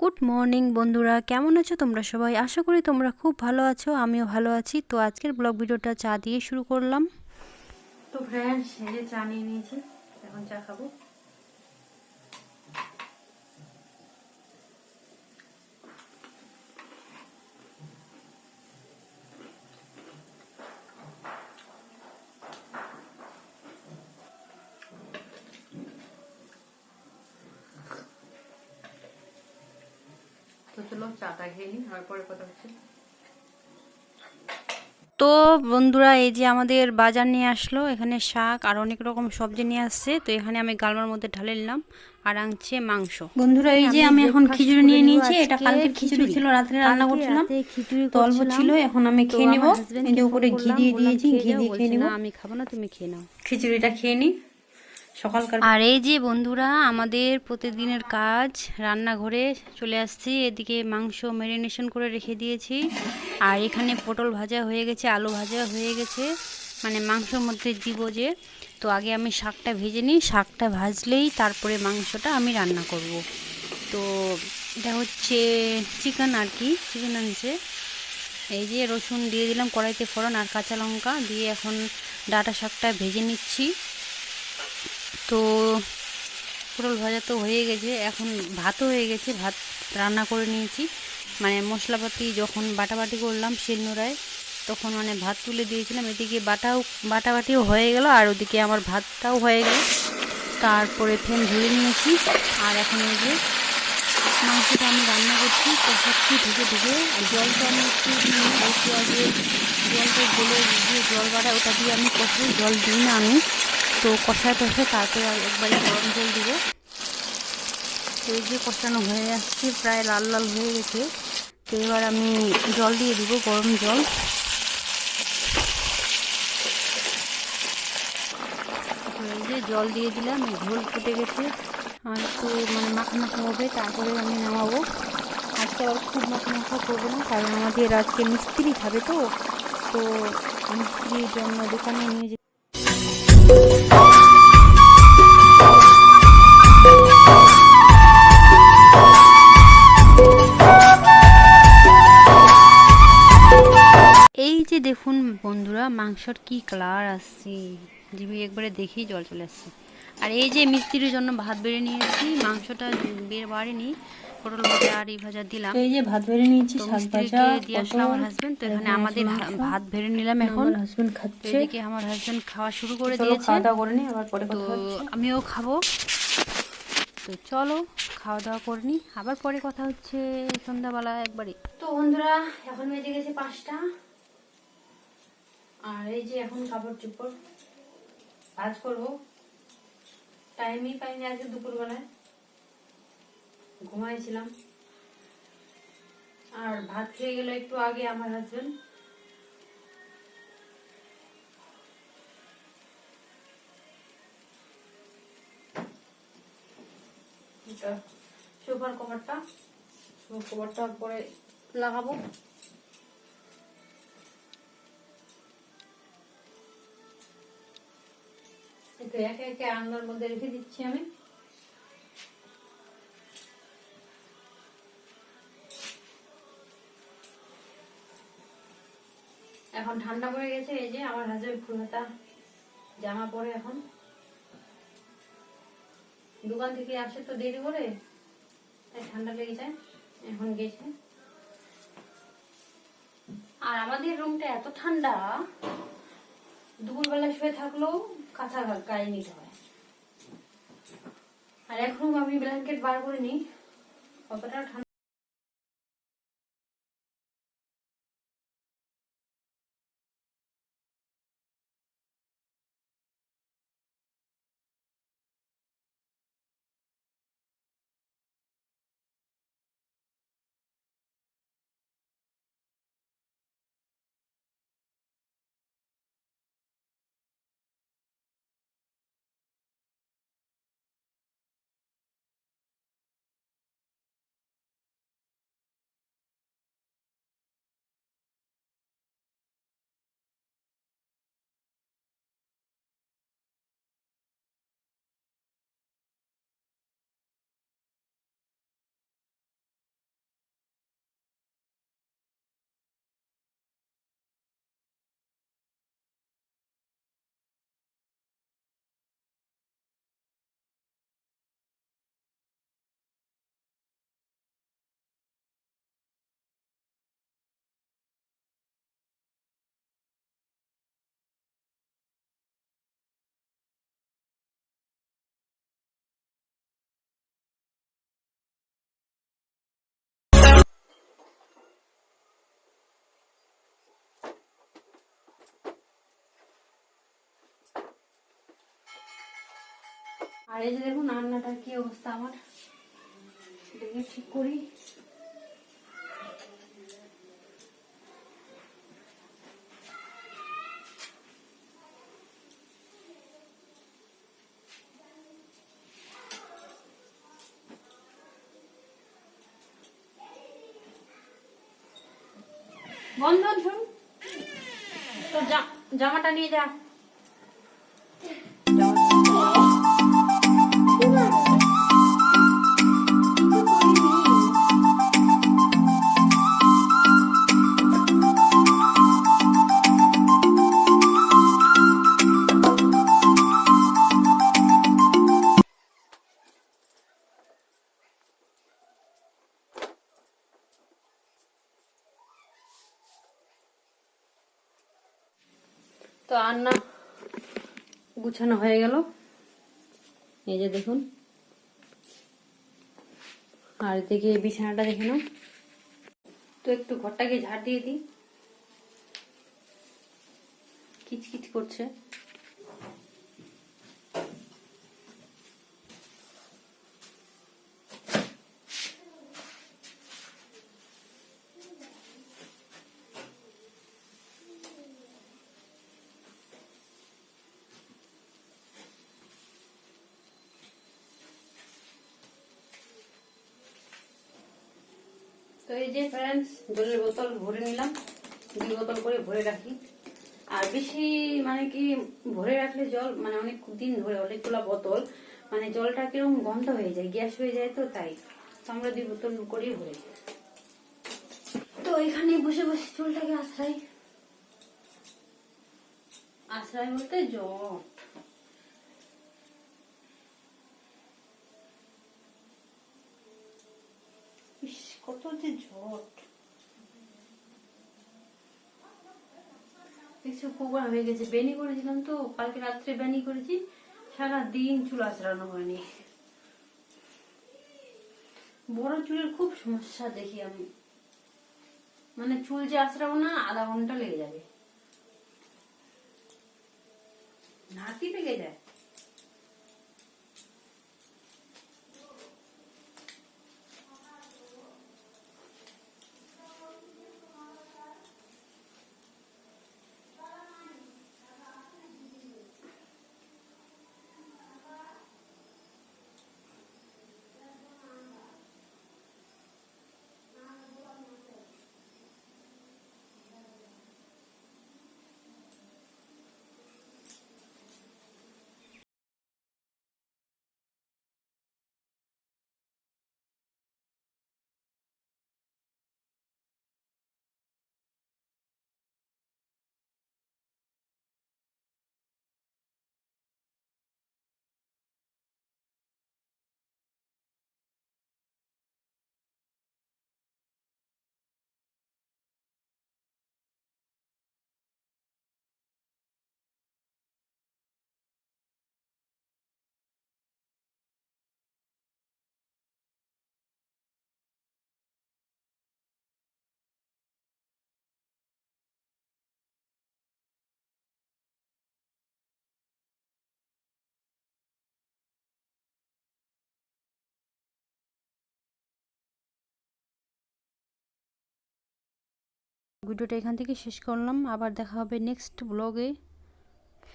Good morning বন্ধুরা। কেমন আছো তোমরা সবাই? আশা করি তোমরা খুব ভালো আছো, আমিও ভালো আছি। তো আজকের ব্লগ ভিডিওটা চা দিয়ে শুরু করলাম। তো ফ্রেন্ডস এই যে চা নিয়ে নিয়েছি, এখন চা খাব। চলো চাটা খেয়ে নিই আর পরে কথা হচ্ছে। তো বন্ধুরা এই যে আমাদের বাজার নিয়ে আসলো এখানে শাক আর অনেক রকম সবজি নিয়ে আসছে। তো এখানে আমি গালমার মধ্যে ঢালে নিলাম আর আনছে মাংস। বন্ধুরা এই যে আমি এখন খিচুড়ি নিয়ে নিয়েছি। এটা কালকের খিচুড়ি ছিল রাত্রে রান্না করছিলাম। তো অল্প ছিল এখন আমি খেয়ে নিব। উপরে ঘি দিয়ে দিয়েছি ঘি দিয়ে খেয়ে নিব। আমি খাব না তুমি খেয়ে নাও। খিচুড়িটা খেয়ে নি আর এই যে বন্ধুরা, আমাদের প্রতিদিনের কাজ, রান্নাঘরে চলে আসছি। এদিকে মাংস ম্যারিনেশন করে রেখে দিয়েছি। আর এখানে পটল ভাজা হয়ে গেছে, আলু ভাজা হয়ে গেছে। মানে মাংসর মধ্যে দিব যে, তো আগে আমি শাকটা ভেজে নিই। শাকটা ভাজলেই তারপরে মাংসটা আমি রান্না করব। তো এটা হচ্ছে চিকেন আর কি, চিকেন আনছে। এই যে রসুন দিয়ে দিলাম কড়াইতে ফোড়ন আর কাঁচা লঙ্কা দিয়ে এখন ডাটা শাকটা ভেজে নিচ্ছি। তো পটল ভাজা তো হয়ে গেছে, এখন ভাতও হয়ে গেছে, ভাত রান্না করে নিয়েছি। মানে মশলাপাতি যখন বাটাবাটি করলাম শিলনোড়ায় তখন মানে ভাত তুলে দিয়েছিলাম, এদিকে বাটাও, বাটাবাটিও হয়ে গেল, আর ওদিকে আমার ভাতটাও হয়ে গেল। তারপরে ফ্যান ধরে নিয়েছি, আর এখন এই যে মাংসটা আমি রান্না করছি কষাচ্ছি ঢুকে ঢুকে জলটা আমি একটু জলটা গলে যে জল বাড়া ওটা দিয়ে আমি কষাই জল দিই না আমি। তো কষায় টষায় তারপরে একবারে গরম জল দিব। এই যে কষানো হয়ে আসছে, প্রায় লাল লাল হয়ে গেছে। তো এবার আমি জল দিয়ে দিব, গরম জল। যে জল দিয়ে দিলাম ঝোল ফুটে গেছে। আর একটু মানে মাখা মাখা হবে, তারপরে আমি নামাবো। আজকে আবার খুব মাখা মাখা করব না, কারণ আমাদের আজকে মিস্ত্রি খাবে তো। তো মিস্ত্রির জন্য দোকানে নিয়ে মাংসর কি কালার আসছে? জিবি একবারে দেখেই জল চলে আসছে। আর এই যে মিস্ত্রির জন্য ভাত বেড়ে নিয়েছি মাংসটা বের বাড়েনি পটল ভাজা আর এই ভাজা দিলাম। এই যে ভাত বেড়ে নিয়েছি শাক ভাজা দিয়ে আসলো আমার হাজবেন্ড তো এখানে আমাদের ভাত ভেড়ে নিলাম এখন। হাজবেন্ড খাচ্ছে। এদিকে আমার হাজবেন্ড খাওয়া শুরু করে চলো দিয়েছে। খাওয়া দাওয়া করে নি আবার পরে কথা হচ্ছে। আমিও খাব। তো চলো খাওয়া দাওয়া করে নি আবার পরে কথা হচ্ছে সন্ধ্যাবেলা একবারে। তো বন্ধুরা এখন বেজে গেছে পাঁচটা। আর এই যে এখন কাপড় চোপড় কাজ করব। টাইমই পাইনি আজকে দুপুরবেলায়। ঘুমাইছিলাম। আর ভাত খেয়ে গেল একটু আগে আমার হাজবেন্ড সোফার কভারটা সোফার কভারটা পরে লাগাবো। একটু একে একে আলনার মধ্যে রেখে দিচ্ছি আমি। এখন ঠান্ডা পড়ে গেছে, এই যে আমার হাজবেন্ড ফুল জামা পরে এখন। দোকান থেকে আসে তো দেরি করে, তাই ঠান্ডা লেগে যায়, এখন গেছে। আর আমাদের রুমটা এত ঠান্ডা দুপুরবেলা শুয়ে থাকলেও কাঁথা গায়ে নিতে হয়। আর এখন আমি ব্ল্যাঙ্কেট বার করে নিই কতটা ঠান্ডা আর এই যে দেখুন রান্নাটার কি অবস্থা আমার। এটাকে ঠিক করি। বন্ধন শুন। জা- জামাটা নিয়ে যা। গুছানো হয়ে গেল। এই যে দেখুন। আর দেখে বিছানাটা দেখে নাও। তো একটু ঘরটাকে ঝাড় দিয়ে দিই। কিচকিচ করছে। তো এই যে ফ্রেন্ডস জলের বোতল ভরে নিলাম। দুই বোতল করে ভরে রাখি। আর বেশি মানে কি, ভরে রাখলে জল মানে অনেক দিন ধরে অনেকগুলো বোতল মানে জলটা কীরকম গন্ধ হয়ে যায়, গ্যাস হয়ে যায় তো তাই। তো আমরা দুই বোতল করেই ভরে তো এখানে বসে বসে চুলটাকে আশ্রয় আশ্রয় বলতে জট যে ঝট কিছু প্রোগ্রাম হয়ে গেছে বেনি করেছিলাম তো কালকে রাত্রে বেনি করেছি সারা দিন চুল আঁচড়ানো হয়নি বড় চুলের খুব সমস্যা দেখি আমি মানে চুল যে আঁচড়াবো না আধা ঘণ্টা লেগে যাবে নাতি লেগে যায় ভিডিওটা এখান থেকে শেষ করলাম। আবার দেখা হবে নেক্সট ব্লগে